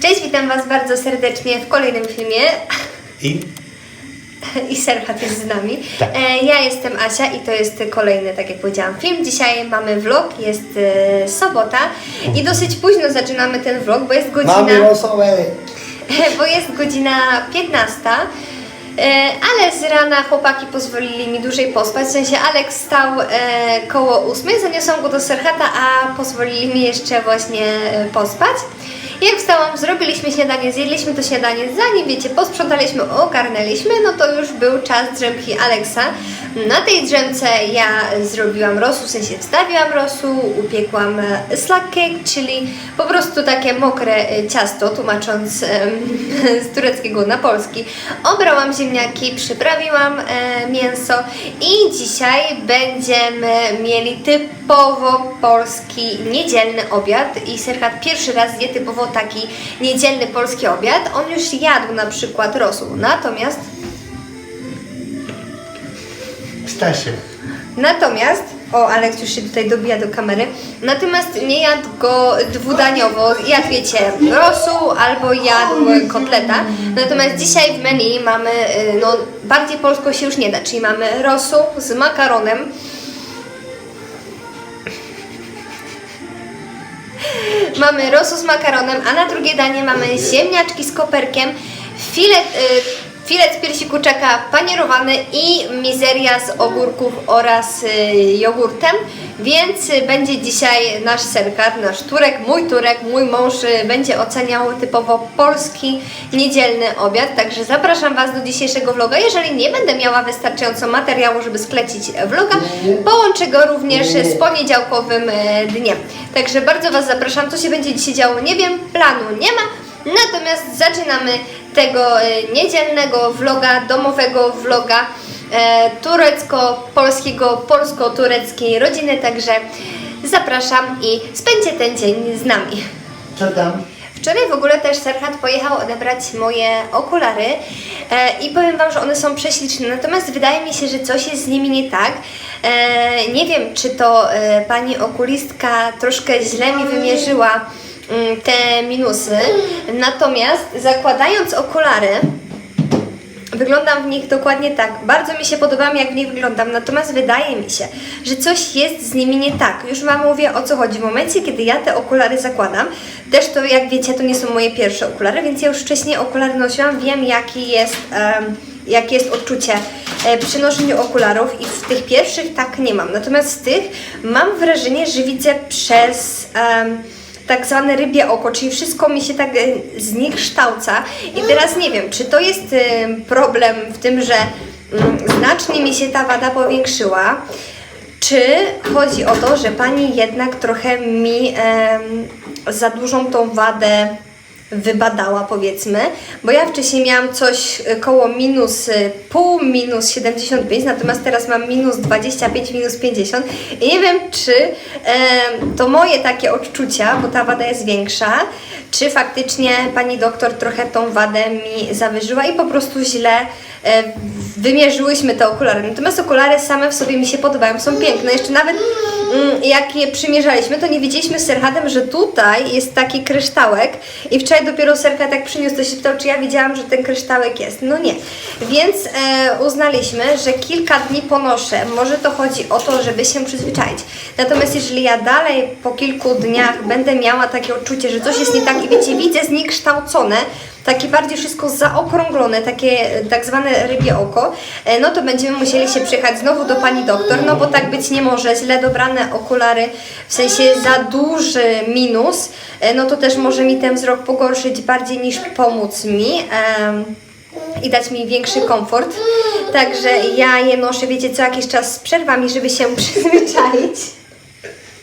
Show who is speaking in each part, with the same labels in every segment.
Speaker 1: Cześć, witam Was bardzo serdecznie w kolejnym filmie.
Speaker 2: I
Speaker 1: I jest z nami.
Speaker 2: Tak.
Speaker 1: E, ja jestem Asia i to jest kolejny, tak jak powiedziałam, film. Dzisiaj mamy vlog, jest e, sobota i dosyć późno zaczynamy ten vlog, bo jest godzina...
Speaker 2: mamy rosołek.
Speaker 1: Bo jest godzina 15. E, ale z rana chłopaki pozwolili mi dłużej pospać, w sensie Alex stał e, koło 8, zaniosłam go do Serhata, a pozwolili mi jeszcze właśnie e, pospać. Jak wstałam, zrobiliśmy śniadanie, zjedliśmy to śniadanie, zanim wiecie, posprzątaliśmy, ogarnęliśmy, no to już był czas drzemki Alexa. Na tej drzemce ja zrobiłam rosół, w sensie wstawiłam rosół, upiekłam e, slack cake, czyli po prostu takie mokre e, ciasto, tłumacząc z tureckiego na polski. Obrałam ziemniaki, przyprawiłam e, mięso i dzisiaj będziemy mieli typowo polski niedzielny obiad i Serhat pierwszy raz je typowo taki niedzielny polski obiad. On już jadł na przykład rosół, natomiast
Speaker 2: Pstasie.
Speaker 1: Natomiast, o Aleks już się tutaj dobija do kamery, natomiast nie jadł go dwudaniowo, jadł wiecie rosół albo jadł kotleta, natomiast dzisiaj w menu mamy, y, no bardziej polsko się już nie da, czyli mamy rosół z makaronem, Mamy rosół z makaronem, a na drugie danie mamy ziemniaczki z koperkiem, filet, y, filet z piersi kurczaka panierowany i mizeria z ogórków oraz y, jogurtem. Więc y, będzie dzisiaj nasz serkar, nasz Turek, mój Turek, mój mąż y, będzie oceniał typowo polski niedzielny obiad. Także zapraszam Was do dzisiejszego vloga. Jeżeli nie będę miała wystarczająco materiału, żeby sklecić vloga, połączę go również z poniedziałkowym e, dniem. Także bardzo Was zapraszam. Co się będzie dzisiaj działo, nie wiem, planu nie ma. Natomiast zaczynamy tego e, niedzielnego vloga, domowego vloga e, turecko-polskiego, polsko-tureckiej rodziny. Także zapraszam i spędźcie ten dzień z nami.
Speaker 2: Co tam?
Speaker 1: Wczoraj w ogóle też Serhat pojechał odebrać moje okulary e, i powiem Wam, że one są prześliczne, natomiast wydaje mi się, że coś jest z nimi nie tak. E, nie wiem, czy to e, pani okulistka troszkę źle mi wymierzyła te minusy, natomiast zakładając okulary, Wyglądam w nich dokładnie tak. Bardzo mi się podoba, jak w nich wyglądam, natomiast wydaje mi się, że coś jest z nimi nie tak. Już Wam mówię o co chodzi. W momencie, kiedy ja te okulary zakładam, też to jak wiecie, to nie są moje pierwsze okulary, więc ja już wcześniej okulary nosiłam, wiem jaki jest, em, jakie jest odczucie e, przy noszeniu okularów i w tych pierwszych tak nie mam. Natomiast z tych mam wrażenie, że widzę przez... em, tak zwane rybie oko, czyli wszystko mi się tak e, zniekształca i teraz nie wiem, czy to jest e, problem w tym, że mm, znacznie mi się ta wada powiększyła, czy chodzi o to, że pani jednak trochę mi za dużą tą wadę wybadała powiedzmy, bo ja wcześniej miałam coś e, koło minus e, pół, minus 75, natomiast teraz mam minus 25, minus 50 i nie wiem czy e, to moje takie odczucia, bo ta wada jest większa, czy faktycznie pani doktor trochę tą wadę mi zawyżyła i po prostu źle e, wymierzyłyśmy te okulary. Natomiast okulary same w sobie mi się podobają, są piękne. Jeszcze nawet mm, jak je przymierzaliśmy, to nie wiedzieliśmy z Serhatem, że tutaj jest taki kryształek i wczoraj dopiero Serhat tak przyniósł, to się pytał, czy ja wiedziałam, że ten kryształek jest. No nie. Więc e, uznaliśmy, że kilka dni ponoszę. Może to chodzi o to, żeby się przyzwyczaić. Natomiast jeżeli ja dalej po kilku dniach będę miała takie odczucie, że coś jest nie tak i wiecie, widzę zniekształcone, takie bardziej wszystko zaokrąglone, takie tak zwane rybie oko, e, no to będziemy musieli się przyjechać znowu do pani doktor, no bo tak być nie może, źle dobrane okulary, w sensie za duży minus, e, no to też może mi ten wzrok pogorszyć bardziej niż pomóc mi. em, i dać mi większy komfort. Także ja je noszę, wiecie, co jakiś czas z przerwami, żeby się przyzwyczaić.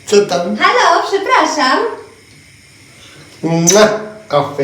Speaker 2: Co tam?
Speaker 1: Halo, przepraszam.
Speaker 2: Mua! Kaffe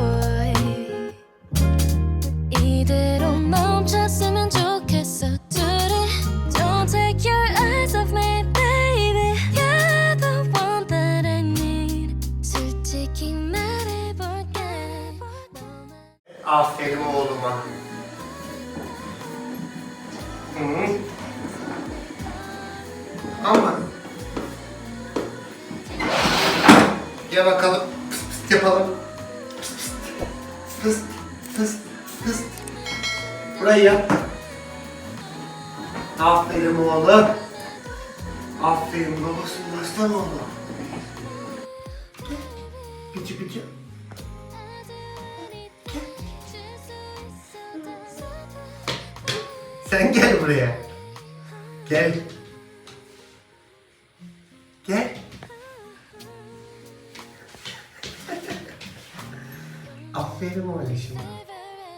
Speaker 2: Hmm. Ama ya bakalım pıst pıst yapalım. Pıst pıst pıst pıst pıst. Burayı yap. Aferin oğlum. Aferin babasının aslan oğlum. Pici pici. Buraya. Gel. Gel. Aferin oğlum.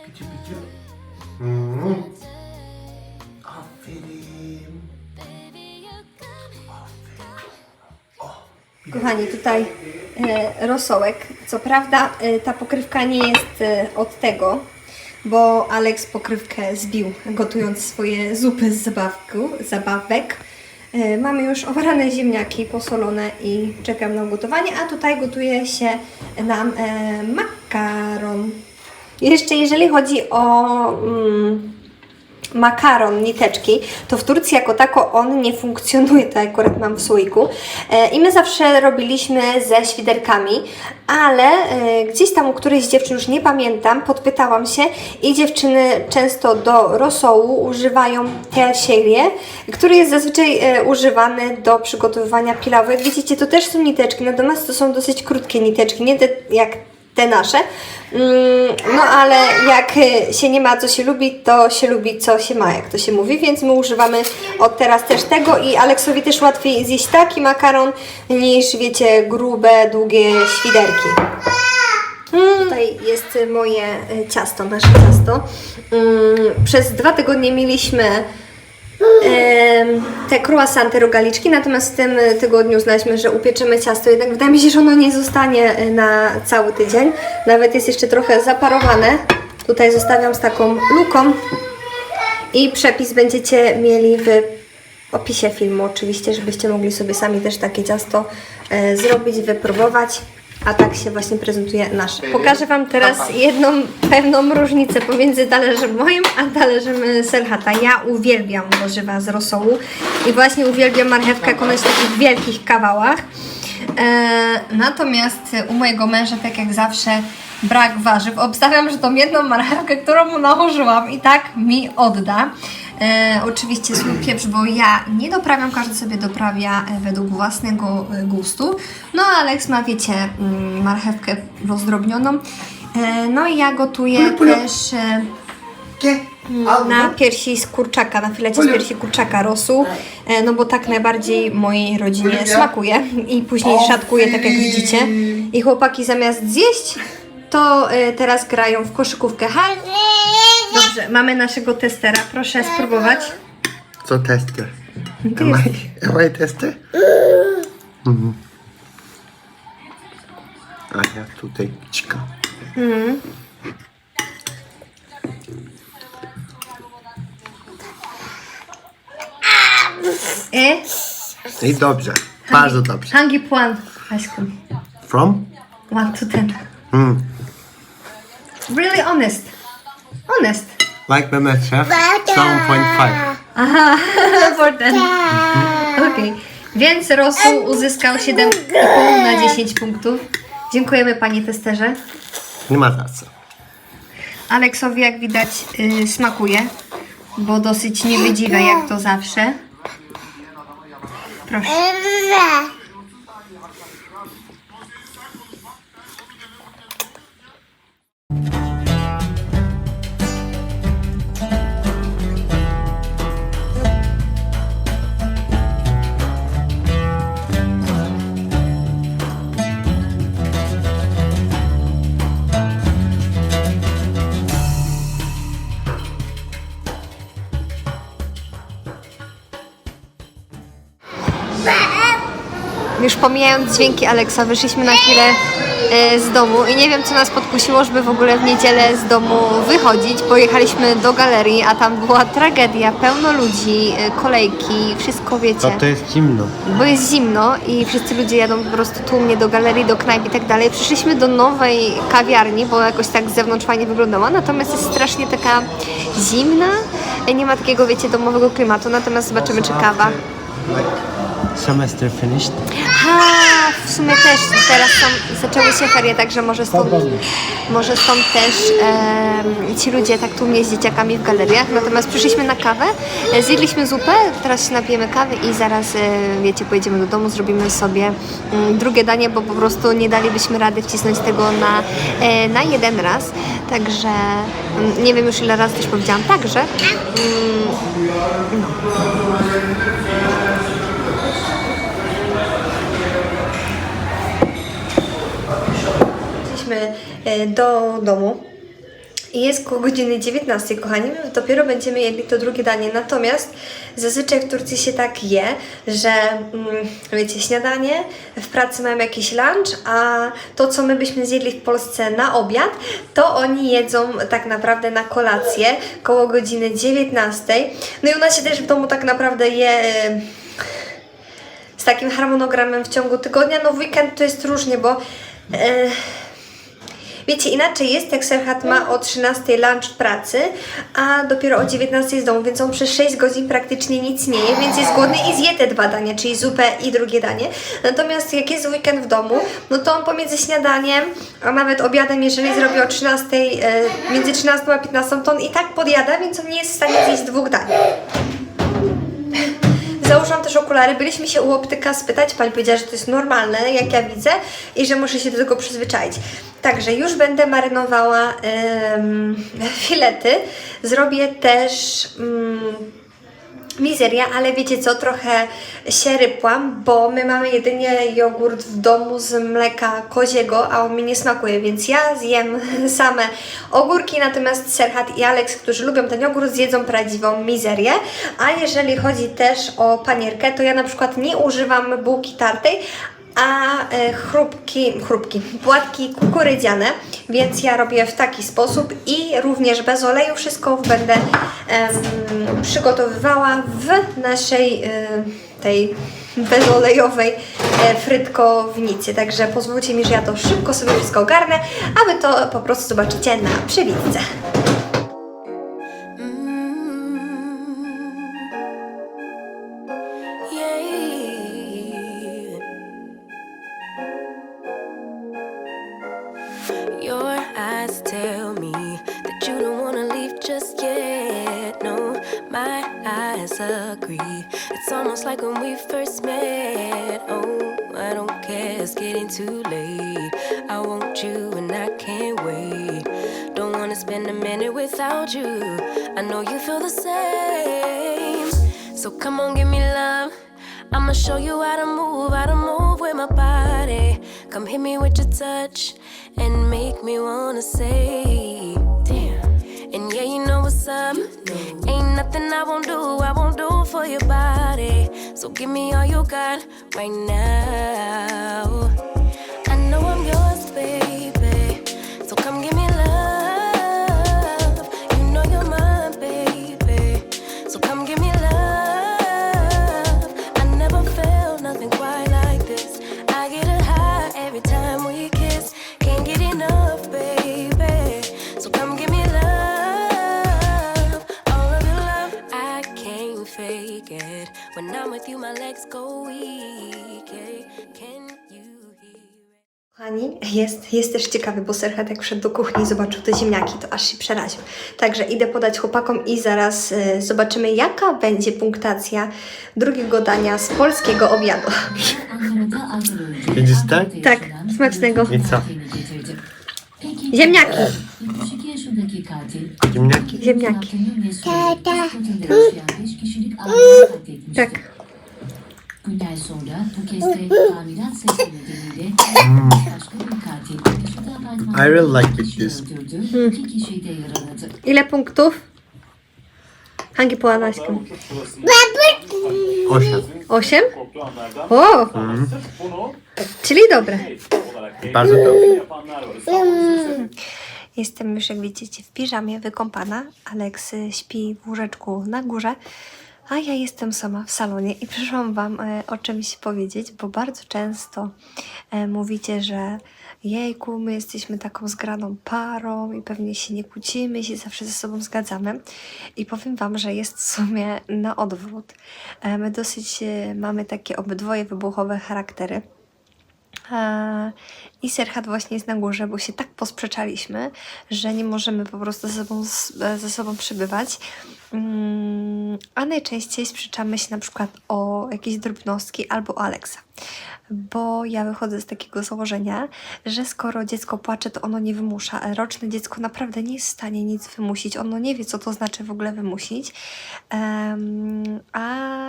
Speaker 2: Küçük küçük. Hmm. Aferin.
Speaker 1: Kochani, tutaj e, rosołek. Co prawda e, ta pokrywka nie jest e, od tego, bo Alex pokrywkę zbił, gotując swoje zupy z zabawku, zabawek. E, mamy już obrane ziemniaki posolone i czekam na ugotowanie, a tutaj gotuje się nam e, makaron. Jeszcze jeżeli chodzi o mm, makaron, niteczki, to w Turcji jako tako on nie funkcjonuje, tak akurat mam w słoiku. E, I my zawsze robiliśmy ze świderkami, ale e, gdzieś tam u którejś z dziewczyn, już nie pamiętam, podpytałam się i dziewczyny często do rosołu używają tersierie, który jest zazwyczaj e, używany do przygotowywania pilawu. Jak widzicie, to też są niteczki, natomiast to są dosyć krótkie niteczki, nie te jak te nasze. Mm, No ale jak y, się nie ma co się lubi, to się lubi co się ma, jak to się mówi, więc my używamy od teraz też tego i Aleksowi też łatwiej zjeść taki makaron niż wiecie grube, długie świderki. Mm, Tutaj jest moje y, ciasto, nasze ciasto. Mm, Przez dwa tygodnie mieliśmy te croissanty, rogaliczki, natomiast w tym tygodniu uznaliśmy, że upieczymy ciasto, jednak wydaje mi się, że ono nie zostanie na cały tydzień. Nawet jest jeszcze trochę zaparowane. Tutaj zostawiam z taką luką i przepis będziecie mieli w opisie filmu oczywiście, żebyście mogli sobie sami też takie ciasto e, zrobić, wypróbować. A tak się właśnie prezentuje nasze. Pokażę Wam teraz jedną pewną różnicę pomiędzy talerzem moim, a talerzem Selhata. Ja uwielbiam warzywa z rosołu i właśnie uwielbiam marchewkę, jak ona jest w takich wielkich kawałach. E, natomiast u mojego męża, tak jak zawsze, brak warzyw. Obstawiam, że tą jedną marchewkę, którą mu nałożyłam i tak mi odda. E, oczywiście sól, pieprz, bo ja nie doprawiam, każdy sobie doprawia e, według własnego e, gustu. No a Alex ma, wiecie, mm, marchewkę rozdrobnioną. E, no i ja gotuję też e.
Speaker 2: Al
Speaker 1: na piersi z kurczaka, na filecie z piersi kurczaka rosół, e, no bo tak najbardziej mojej rodzinie smakuje i później szatkuję, tak jak widzicie. I chłopaki zamiast zjeść, to e, teraz grają w koszykówkę. Hal! Dobrze, mamy naszego testera, proszę spróbować.
Speaker 2: Co tester? Am I, am I tester? Mhm. A ja tutaj ćka.
Speaker 1: E?
Speaker 2: I dobrze. Bardzo dobrze.
Speaker 1: Hangi puan, aşkım.
Speaker 2: From?
Speaker 1: 1 to 10.
Speaker 2: Hmm.
Speaker 1: Really honest. Honest.
Speaker 2: Like Mehmet Chef, 7.5.
Speaker 1: Aha, for ten. Okej. Więc Rosół uzyskał 7,5 na 10 punktów. Dziękujemy panie testerze.
Speaker 2: Nie ma za co.
Speaker 1: Aleksowi jak widać y, smakuje, bo dosyć niewydziwe jak to zawsze. Proszę. Już pomijając dźwięki Alexa, wyszliśmy na chwilę e, z domu i nie wiem, co nas podkusiło, żeby w ogóle w niedzielę z domu wychodzić. Pojechaliśmy do galerii, a tam była tragedia, pełno ludzi, e, kolejki, wszystko wiecie.
Speaker 2: To to jest zimno.
Speaker 1: Bo jest zimno i wszyscy ludzie jadą po prostu tłumnie do galerii, do knajp i tak dalej. Przyszliśmy do nowej kawiarni, bo jakoś tak z zewnątrz fajnie wyglądała, natomiast jest strasznie taka zimna, nie ma takiego, wiecie, domowego klimatu, natomiast zobaczymy, czy kawa.
Speaker 2: Semester finished.
Speaker 1: Ha, w sumie też teraz zaczęły się ferie, także może stąd, może stąd też ci ludzie tak tłumnie z dzieciakami w galeriach. Natomiast przyszliśmy na kawę, e, zjedliśmy zupę, teraz się napijemy kawy i zaraz, e, wiecie, pojedziemy do domu, zrobimy sobie mm, drugie danie, bo po prostu nie dalibyśmy rady wcisnąć tego na, e, na jeden raz. Także mm, nie wiem już ile razy też powiedziałam, także mm, E, do domu i jest koło godziny 19, kochani. Dopiero będziemy jedli to drugie danie. Natomiast zazwyczaj w Turcji się tak je, że mm, wiecie, śniadanie, w pracy mają jakiś lunch, a to, co my byśmy zjedli w Polsce na obiad, to oni jedzą tak naprawdę na kolację koło godziny 19. No i u nas się też w domu tak naprawdę je. e, z takim harmonogramem w ciągu tygodnia. No w weekend to jest różnie, bo e, wiecie, inaczej jest jak Serhat ma o 13 lunch pracy, a dopiero o 19 z domu, więc on przez 6 godzin praktycznie nic nie je, więc jest głodny i zje te dwa dania, czyli zupę i drugie danie. Natomiast jak jest weekend w domu, no to on pomiędzy śniadaniem, a nawet obiadem, jeżeli zrobi o 13, e, między 13 a 15, to on i tak podjada, więc on nie jest w stanie zjeść dwóch dań. Założyłam też okulary. Byliśmy się u optyka spytać. Pani powiedziała, że to jest normalne, jak ja widzę, i że muszę się do tego przyzwyczaić. Także już będę marynowała filety. Zrobię też. mm, Mizeria, ale wiecie co, trochę się rypłam, bo my mamy jedynie jogurt w domu z mleka koziego, a on mi nie smakuje, więc ja zjem same ogórki, natomiast Serhat i Alex, którzy lubią ten jogurt, zjedzą prawdziwą mizerię. A jeżeli chodzi też o panierkę, to ja na przykład nie używam bułki tartej, a e, chrupki, chrupki, płatki kukurydziane, więc ja robię w taki sposób i również bez oleju wszystko będę przygotowywała w naszej e, tej bezolejowej e, frytkownicy. Także pozwólcie mi, że ja to szybko sobie wszystko ogarnę, a Wy to po prostu zobaczycie na przywitce.
Speaker 3: Know you feel the same. So come on, give me love. I'ma show you how to move, how to move with my body. Come hit me with your touch and make me wanna say, damn. And yeah, you know what's up. Ain't nothing I won't do, I won't do for your body. So give me all you got right now.
Speaker 1: Kochani, jest, jest też ciekawy, bo Serhat jak wszedł do kuchni i zobaczył te ziemniaki, to aż się przeraził. Także idę podać chłopakom i zaraz e, zobaczymy, jaka będzie punktacja drugiego dania z polskiego obiadu.
Speaker 2: Jedziesz tak?
Speaker 1: Tak, smacznego.
Speaker 2: I co?
Speaker 1: Ziemniaki.
Speaker 2: Ziemniaki?
Speaker 1: Ziemniaki. Tak.
Speaker 4: Günler sonra bu kez de tamirat sesi nedeniyle başka bir katil
Speaker 2: I really like
Speaker 4: kişiyi
Speaker 2: this.
Speaker 4: öldürdü. İki kişiyi de yaraladı.
Speaker 1: Ile punktów? Hangi puan aşkım?
Speaker 2: Osiem.
Speaker 1: 8? O! Czyli dobre.
Speaker 2: Bardzo dobry.
Speaker 1: Jestem już, jak widzicie, w piżamie wykąpana. Alex y, śpi w łóżeczku na górze, a ja jestem sama w salonie i przyszłam Wam e, o czymś powiedzieć, bo bardzo często e, mówicie, że jejku, my jesteśmy taką zgraną parą i pewnie się nie kłócimy i się zawsze ze sobą zgadzamy. I powiem Wam, że jest w sumie na odwrót. E, My dosyć mamy takie obydwoje wybuchowe charaktery. E, I Serhat właśnie jest na górze, bo się tak posprzeczaliśmy, że nie możemy po prostu ze sobą, ze sobą przebywać. Mm, A najczęściej sprzeczamy się na przykład o jakieś drobnostki albo o Alexa. Bo ja wychodzę z takiego założenia, że skoro dziecko płacze, to ono nie wymusza. Roczne dziecko naprawdę nie jest w stanie nic wymusić. Ono nie wie, co to znaczy w ogóle wymusić. A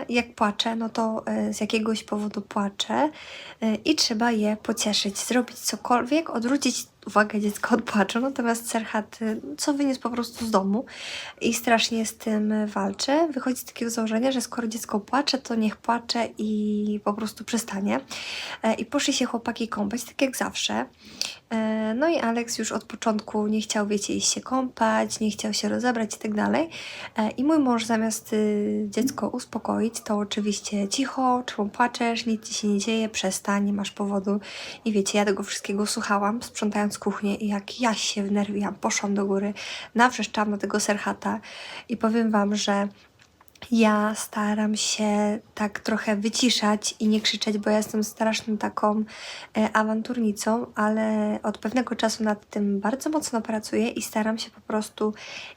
Speaker 1: jak płacze, no to e, z jakiegoś powodu płacze e, i trzeba je pocieszyć, zrobić cokolwiek, odwrócić uwagę dziecka od płaczu. Natomiast Serhat e, co wyniósł po prostu z domu i strasznie z tym walczy. Wychodzi z takiego założenia, że skoro dziecko płacze, to niech płacze i po prostu przestanie. E, I poszli się chłopaki kąpać, tak jak zawsze. E, No i Alex już od początku nie chciał, wiecie, iść się kąpać, nie chciał się rozebrać i tak dalej. E, I mój mąż zamiast y, dziecko uspokoić, to oczywiście cicho, czemu płaczesz, nic ci się nie dzieje, przestań, nie masz powodu. I wiecie, ja tego wszystkiego słuchałam, sprzątając kuchnię i jak ja się wnerwiłam, poszłam do góry, nawrzeszczałam na tego serchata i powiem wam, że ja staram się tak trochę wyciszać i nie krzyczeć, bo ja jestem straszną taką e, awanturnicą, ale od pewnego czasu nad tym bardzo mocno pracuję i staram się po prostu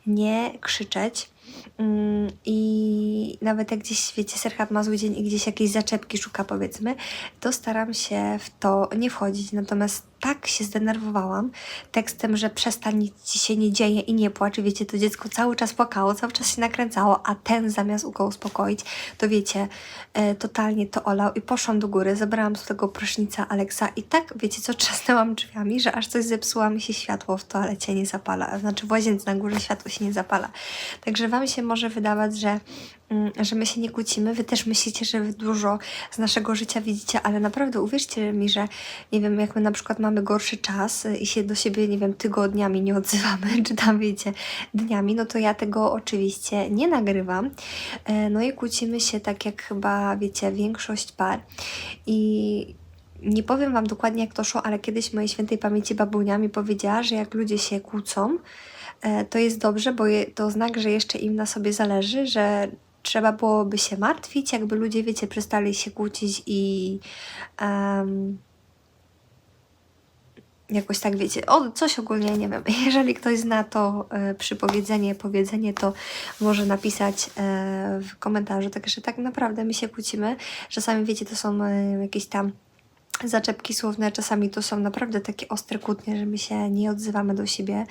Speaker 1: nie krzyczeć. Mm, I nawet jak gdzieś, wiecie, Serhat ma zły dzień i gdzieś jakieś zaczepki szuka, powiedzmy, to staram się w to nie wchodzić. Natomiast tak się zdenerwowałam tekstem, że przestań, nic ci się nie dzieje i nie płacz. Wiecie, to dziecko cały czas płakało, cały czas się nakręcało, a ten zamiast go uspokoić, to wiecie, e, totalnie to olał i poszłam do góry, zabrałam z tego prysznica Aleksa i tak, wiecie co, trzasnęłam drzwiami, że aż coś zepsuła mi się światło w toalecie nie zapala, znaczy w łazience na górze światło się nie zapala. Także Wam się może wydawać, że, mm, że my się nie kłócimy, Wy też myślicie, że Wy dużo z naszego życia widzicie, ale naprawdę uwierzcie mi, że nie wiem, jak my na przykład mamy gorszy czas y, i się do siebie, nie wiem, tygodniami nie odzywamy, czy tam wiecie, dniami, no to ja tego oczywiście nie nagrywam. E, No i kłócimy się tak jak chyba, wiecie, większość par. I nie powiem Wam dokładnie jak to szło, ale kiedyś mojej świętej pamięci babunia mi powiedziała, że jak ludzie się kłócą, e, to jest dobrze, bo to znak, że jeszcze im na sobie zależy, że trzeba byłoby się martwić, jakby ludzie, wiecie, przestali się kłócić i em, jakoś tak, wiecie, o, coś ogólnie, nie wiem, jeżeli ktoś zna to e, przypowiedzenie, powiedzenie, to może napisać e, w komentarzu, także tak naprawdę my się kłócimy, czasami, wiecie, to są e, jakieś tam zaczepki słowne, czasami to są naprawdę takie ostre kłótnie, że my się nie odzywamy do siebie,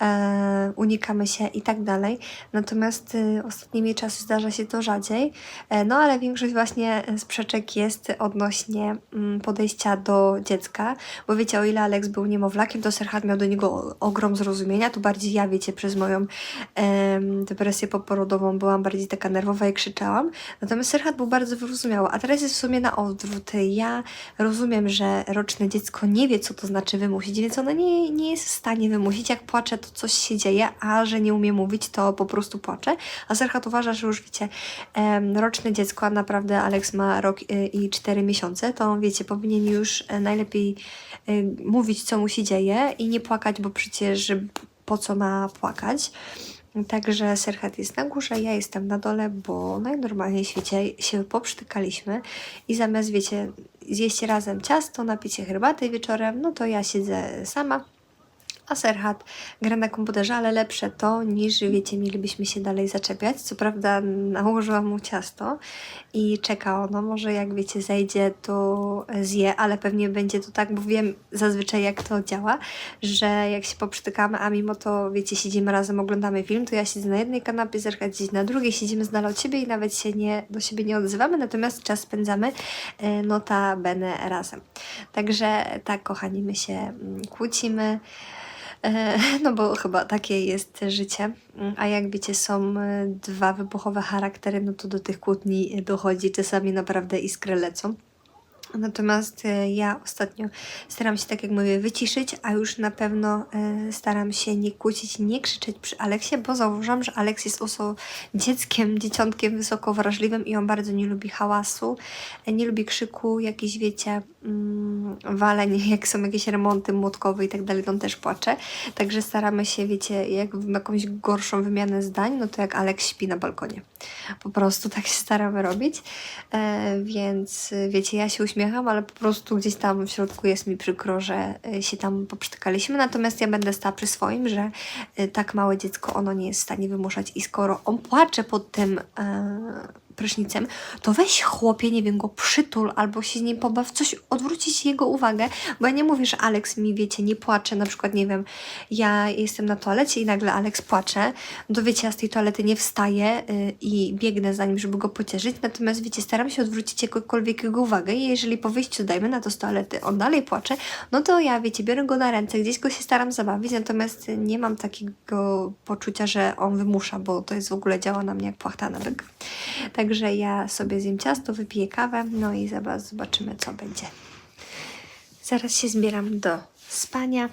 Speaker 1: e, unikamy się i tak dalej. Natomiast y, ostatnimi czasy zdarza się to rzadziej, e, no ale większość właśnie sprzeczek jest odnośnie mm, podejścia do dziecka, bo wiecie, o ile Alex był niemowlakiem, to Serhat miał do niego ogrom zrozumienia, to bardziej ja, wiecie, przez moją em, depresję poporodową byłam bardziej taka nerwowa i krzyczałam, natomiast Serhat był bardzo wyrozumiały, a teraz jest w sumie na odwrót. Ja rozumiem, że roczne dziecko nie wie, co to znaczy wymusić, więc ono nie, nie jest w stanie wymusić. Jak płacze, to coś się dzieje, a że nie umie mówić, to po prostu płacze. A Serhat uważa, że już wiecie, roczne dziecko, a naprawdę Alex ma rok y, i cztery miesiące, to wiecie, powinien już e, najlepiej y, mówić, co mu się dzieje i nie płakać, bo przecież po co ma płakać. Także Serhat jest na górze, ja jestem na dole, bo najnormalniej w świecie się poprztykaliśmy i zamiast, wiecie, zjeść razem ciasto, napić się herbaty wieczorem, no to ja siedzę sama, a Serhat gra na komputerze, ale lepsze to niż, wiecie, mielibyśmy się dalej zaczepiać. Co prawda nałożyłam mu ciasto i czeka ono, może jak wiecie zejdzie, to zje, ale pewnie będzie to tak, bo wiem zazwyczaj jak to działa, że jak się poprztykamy, a mimo to, wiecie, siedzimy razem, oglądamy film, to ja siedzę na jednej kanapie, Serhat siedzi na drugiej, siedzimy z dala od siebie i nawet się nie, do siebie nie odzywamy, natomiast czas spędzamy e, notabene razem. Także tak, kochani, my się mm, kłócimy. E, no bo chyba takie jest życie. Mm, A jak wiecie, są e, dwa wybuchowe charaktery, no to do tych kłótni dochodzi. Czasami naprawdę iskry lecą. Natomiast e, ja ostatnio staram się, tak jak mówię, wyciszyć, a już na pewno e, staram się nie kłócić, nie krzyczeć przy Aleksie, bo zauważam, że Aleks jest oso dzieckiem, dzieciątkiem wysoko wrażliwym i on bardzo nie lubi hałasu, e, nie lubi krzyku, jakieś wiecie, mm, waleń, jak są jakieś remonty młotkowe i tak dalej, on też płacze. Także staramy się, wiecie, jak jakąś gorszą wymianę zdań, no to jak Aleks śpi na balkonie. Po prostu tak się staramy robić. E, więc e, wiecie, ja się uśmiecham, ale po prostu gdzieś tam w środku jest mi przykro, że e, się tam poprztykaliśmy. Natomiast ja będę stała przy swoim, że tak małe dziecko ono nie jest w stanie wymuszać. I skoro on płacze pod tym prysznicem, to weź chłopie, nie wiem, go przytul albo się z nim pobaw, coś odwrócić jego uwagę, bo ja nie mówię, że Alex mi, wiecie, nie płacze, na przykład, nie wiem, ja jestem na toalecie i nagle Alex płacze, to wiecie, ja z tej toalety nie wstaję y, i biegnę za nim, żeby go pocieszyć, natomiast wiecie, staram się odwrócić jakąkolwiek jego uwagę i jeżeli po wyjściu, dajmy na to z toalety, on dalej płacze, no to ja, wiecie, biorę go na ręce, gdzieś go się staram zabawić, natomiast nie mam takiego poczucia, że on wymusza, bo to jest w ogóle działa na mnie jak płachta na byk. Także ja sobie zjem ciasto, wypiję kawę, no i zaraz zobaczymy, co będzie. Zaraz się zbieram do spania,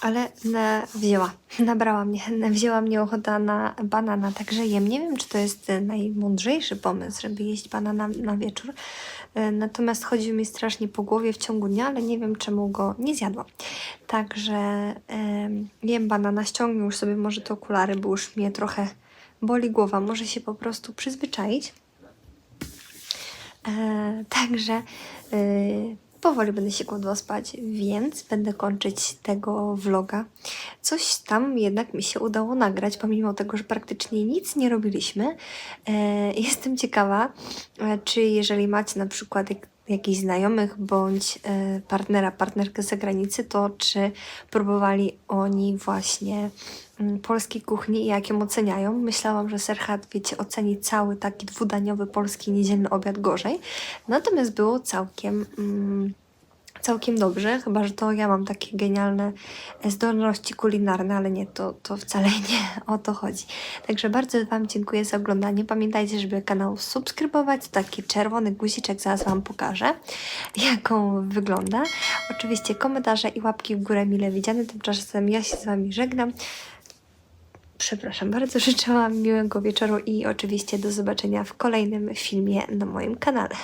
Speaker 1: ale na, wzięła, nabrała mnie, wzięła mnie ochota na banana, także jem. Nie wiem, czy to jest e, najmądrzejszy pomysł, żeby jeść banana na wieczór. E, Natomiast chodzi mi strasznie po głowie w ciągu dnia, ale nie wiem, czemu go nie zjadłam. Także em, jem banana, ściągnę już sobie może te okulary, bo już mnie trochę boli głowa. Może się po prostu przyzwyczaić. E, także e, powoli będę się kładła spać, więc będę kończyć tego vloga. Coś tam jednak mi się udało nagrać, pomimo tego, że praktycznie nic nie robiliśmy. E, jestem ciekawa, e, czy jeżeli macie na przykład jakichś znajomych bądź e, partnera, partnerkę z zagranicy, to czy próbowali oni właśnie mm, polskiej kuchni i jak ją oceniają. Myślałam, że Serhat, wiecie, oceni cały taki dwudaniowy polski niedzielny obiad gorzej. Natomiast było całkiem... Mm, całkiem dobrze, chyba że to ja mam takie genialne e, zdolności kulinarne, ale nie, to, to wcale nie o to chodzi. Także bardzo Wam dziękuję za oglądanie. Pamiętajcie, żeby kanał subskrybować. Taki czerwony guziczek zaraz Wam pokażę, jaką wygląda. Oczywiście komentarze i łapki w górę mile widziane. Tymczasem ja się z Wami żegnam. Przepraszam bardzo, życzę Wam miłego wieczoru i oczywiście do zobaczenia w kolejnym filmie na moim kanale.